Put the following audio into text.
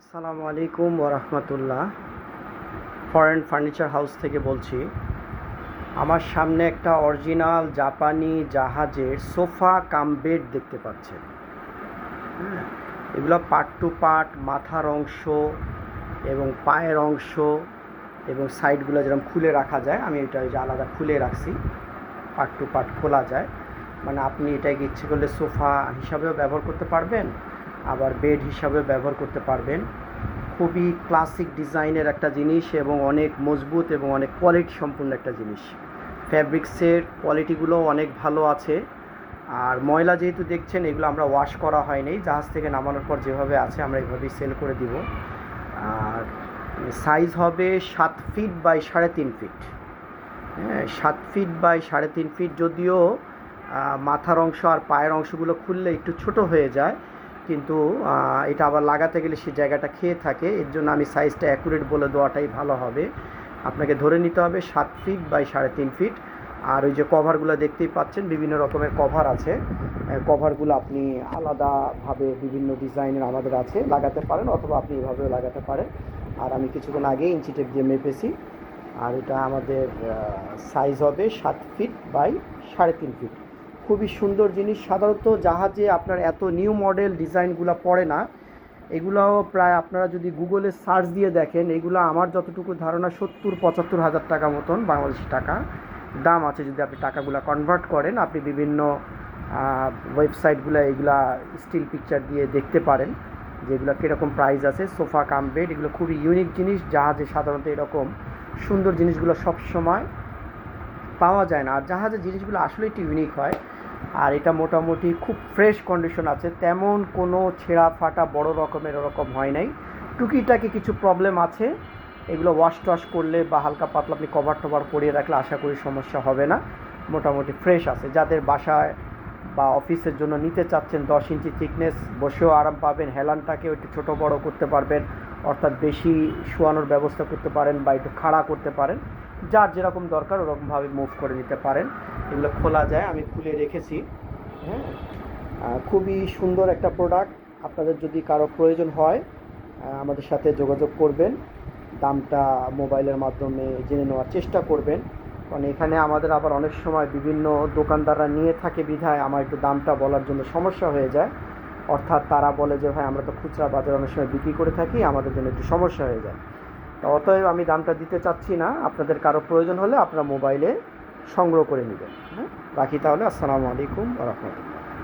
আসসালামু আলাইকুম ওরহমতুল্লাহ ফরেন ফার্নিচার হাউস থেকে বলছি। আমার সামনে একটা অরিজিনাল জাপানি জাহাজের সোফা কাম বেড দেখতে পাচ্ছেন। হ্যাঁ এগুলো পার্ট টু পার্ট মাথার অংশ এবং পায়ের অংশ এবং সাইডগুলো যেরকম খুলে রাখা যায়, আমি এটা যে আলাদা খুলে রাখছি। পার্ট টু পার্ট খোলা যায়। মানে আপনি এটাকে ইচ্ছে করলে সোফা হিসাবেও ব্যবহার করতে পারবেন। আবার বেড হিসাবে ব্যবহার করতে পারবেন। খুবই ক্লাসিক ডিজাইনের একটা জিনিস এবং অনেক মজবুত এবং অনেক কোয়ালিটি সম্পূর্ণ একটা জিনিস। ফ্যাব্রিক্সের কোয়ালিটিগুলো অনেক ভালো আছে। আর ময়লা যেহেতু দেখছেন, এগুলো আমরা ওয়াশ করা হয়নি। জাহাজ থেকে নামানোর পর যেভাবে আছে, আমরা এইভাবেই সেল করে দিব। আর সাইজ হবে সাত ফিট বাই সাড়ে তিন ফিট হ্যাঁ সাত ফিট বাই সাড়ে তিন ফিট যদিও মাথার অংশ আর পায়ের অংশগুলো খুললে একটু ছোট হয়ে যায় কিন্তু এটা আবার লাগাতে গেলে সে জায়গাটা খেয়ে থাকে। এর জন্য আমি সাইজটা অ্যাকুরেট বলে দেওয়াটাই ভালো হবে। আপনাকে ধরে নিতে হবে সাত ফিট বাই সাড়ে তিন ফিট আর ওই যে কভারগুলো দেখতেই পাচ্ছেন, বিভিন্ন রকমের কভার আছে। কভারগুলো আপনি আলাদাভাবে বিভিন্ন ডিজাইনের আমাদের আছে, লাগাতে পারেন অথবা আপনি এভাবেও লাগাতে পারেন। আর আমি কিছুক্ষণ আগে ইঞ্চি টেপ দিয়ে মেপেছি। আর এটা আমাদের সাইজ হবে সাত ফিট বাই সাড়ে তিন ফিট খুবই সুন্দর জিনিস। সাধারণত জাহাজে আপনার এত নিউ মডেল ডিজাইনগুলো পড়ে না। এগুলাও প্রায় আপনারা যদি গুগলে সার্চ দিয়ে দেখেন, এগুলো আমার যতটুকু ধারণা সত্তর, পঁচাত্তর হাজার টাকা মতন বাংলাদেশি টাকা। দাম আছে যদি আপনি টাকাগুলো কনভার্ট করেন, আপনি বিভিন্ন ওয়েবসাইটগুলো এগুলা স্টিল পিকচার দিয়ে দেখতে পারেন যেগুলো কীরকম প্রাইস আছে। সোফা, কাম বেড এগুলো খুবই ইউনিক জিনিস। জাহাজে সাধারণত এরকম সুন্দর জিনিসগুলো সব সময় পাওয়া যায় না। আর জাহাজের জিনিসগুলো আসলে একটু ইউনিক হয়। আর এটা মোটামুটি খুব ফ্রেশ কন্ডিশন আছে। তেমন কোনো ছেঁড়া ফাটা বড় রকমের ওরকম হয় নাই। টুকিটাকি কিছু প্রবলেম আছে। এগুলো ওয়াশ টওয়াশ করলে বা হালকা পাতলা আপনি কভার টভার পরিয়ে রাখলে আশা করি সমস্যা হবে না। মোটামুটি ফ্রেশ আছে। যাদের বাসায় বা অফিসের জন্য নিতে চাচ্ছেন দশ ইঞ্চি থিকনেস বসেও আরাম পাবেন। হেলানটাকেও একটু ছোটো বড় করতে পারবেন। অর্থাৎ বেশি শোয়ানোর ব্যবস্থা করতে পারেন বা একটু খাড়া করতে পারেন। যার যেরকম দরকার ওরকমভাবে মুভ করে নিতে পারেন। এগুলো খোলা যায়, আমি খুলে রেখেছি। হ্যাঁ? খুবই সুন্দর একটা প্রোডাক্ট আপনাদের যদি কারও প্রয়োজন হয় আমাদের সাথে যোগাযোগ করবেন। দামটা মোবাইলের মাধ্যমে জেনে নেওয়ার চেষ্টা করবেন। কারণ এখানে আমাদের আবার অনেক সময় বিভিন্ন দোকানদাররা নিয়ে থাকে বিধায় আমার একটু দামটা বলার জন্য সমস্যা হয়ে যায়। অর্থাৎ তারা বলে যে, ভাই, আমরা তো খুচরা বাজারে অনেক সময় বিক্রি করে থাকি, আমাদের জন্য একটু সমস্যা হয়ে যায়। অতএব আমি দামটা দিতে চাচ্ছি না। আপনাদের কারও প্রয়োজন হলে আপনারা মোবাইলে সংগ্রহ করে নেবেন। হ্যাঁ? রাখি তাহলে। আসসালামু আলাইকুম রহমতুল্লাহ।